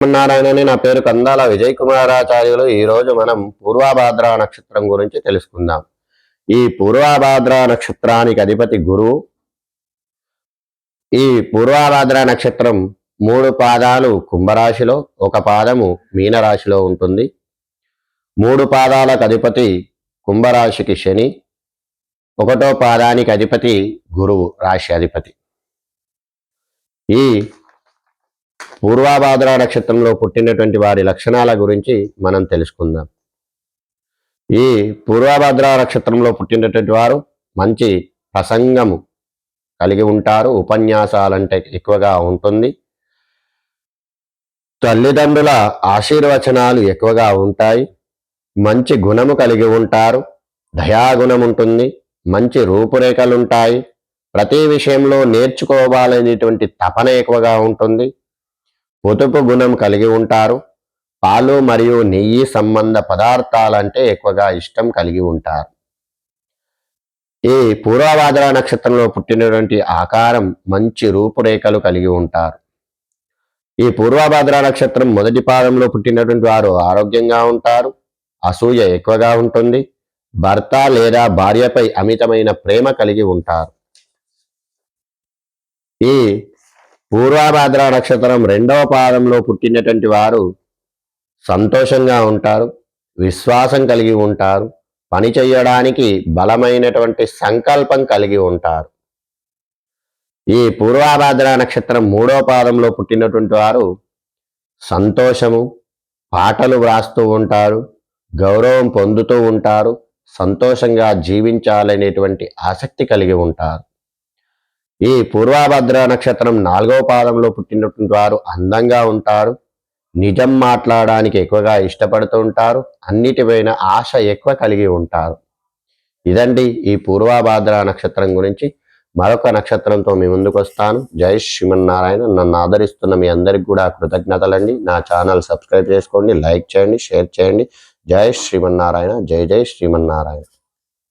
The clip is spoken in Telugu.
నారాయణని నా పేరు కందాల విజయ్ కుమారాచార్యులు ఈ రోజు మనం పూర్వభాద్ర నక్షత్రం గురించి తెలుసుకుందాం. ఈ పూర్వభాద్ర నక్షత్రానికి అధిపతి గురువు. ఈ పూర్వభాద్ర నక్షత్రం మూడు పాదాలు కుంభరాశిలో ఒక పాదము మీనరాశిలో ఉంటుంది. మూడు పాదాలకు అధిపతి కుంభరాశికి శని ఒకటో పాదానికి అధిపతి గురువు రాశి అధిపతి. ఈ పూర్వాభాద్ర నక్షత్రంలో పుట్టినటువంటి వారి లక్షణాల గురించి మనం తెలుసుకుందాం. ఈ పూర్వాభాద్ర నక్షత్రంలో పుట్టినటువంటి వారు మంచి ప్రసంగము కలిగి ఉంటారు ఉపన్యాసాలంటే ఎక్కువగా ఉంటుంది. తల్లిదండ్రుల ఆశీర్వచనాలు ఎక్కువగా ఉంటాయి. మంచి గుణము కలిగి ఉంటారు. దయాగుణం ఉంటుంది. మంచి రూపురేఖలు ఉంటాయి. ప్రతి విషయంలో నేర్చుకోవాలనేటువంటి తపన ఎక్కువగా ఉంటుంది. పొదుపు గుణం కలిగి ఉంటారు. పాలు మరియు నెయ్యి సంబంధ పదార్థాలంటే ఎక్కువగా ఇష్టం కలిగి ఉంటారు. ఈ పూర్వభాద్ర నక్షత్రంలో పుట్టినటువంటి ఆకారం మంచి రూపురేఖలు కలిగి ఉంటారు. ఈ పూర్వభాద్ర నక్షత్రం మొదటి పాదంలో పుట్టినటువంటి వారు ఆరోగ్యంగా ఉంటారు. అసూయ ఎక్కువగా ఉంటుంది. భర్త లేదా భార్యపై అమితమైన ప్రేమ కలిగి ఉంటారు. ఈ పూర్వభాద్ర నక్షత్రం రెండవ పాదంలో పుట్టినటువంటి వారు సంతోషంగా ఉంటారు విశ్వాసం కలిగి ఉంటారు పని చేయడానికి బలమైనటువంటి సంకల్పం కలిగి ఉంటారు. ఈ పూర్వభాద్ర నక్షత్రం మూడవ పాదంలో పుట్టినటువంటి వారు సంతోషము పాటలు వ్రాస్తూ ఉంటారు గౌరవం పొందుతూ ఉంటారు సంతోషంగా జీవించాలనేటువంటి ఆసక్తి కలిగి ఉంటారు. ఈ పూర్వాభద్ర నక్షత్రం నాలుగవ పాదంలో పుట్టినటువంటి వారు అందంగా ఉంటారు నిజం మాట్లాడడానికి ఎక్కువగా ఇష్టపడుతూ ఉంటారు అన్నిటిపైన ఆశ ఎక్కువ కలిగి ఉంటారు. ఇదండి ఈ పూర్వభాద్ర నక్షత్రం గురించి. మరొక నక్షత్రంతో మీ ముందుకు వస్తాను. జై శ్రీమన్నారాయణ. నన్ను ఆదరిస్తున్న మీ అందరికి కూడా కృతజ్ఞతలండి. నా ఛానల్ సబ్స్క్రైబ్ చేసుకోండి లైక్ చేయండి షేర్ చేయండి. జై శ్రీమన్నారాయణ. జై జై శ్రీమన్నారాయణ.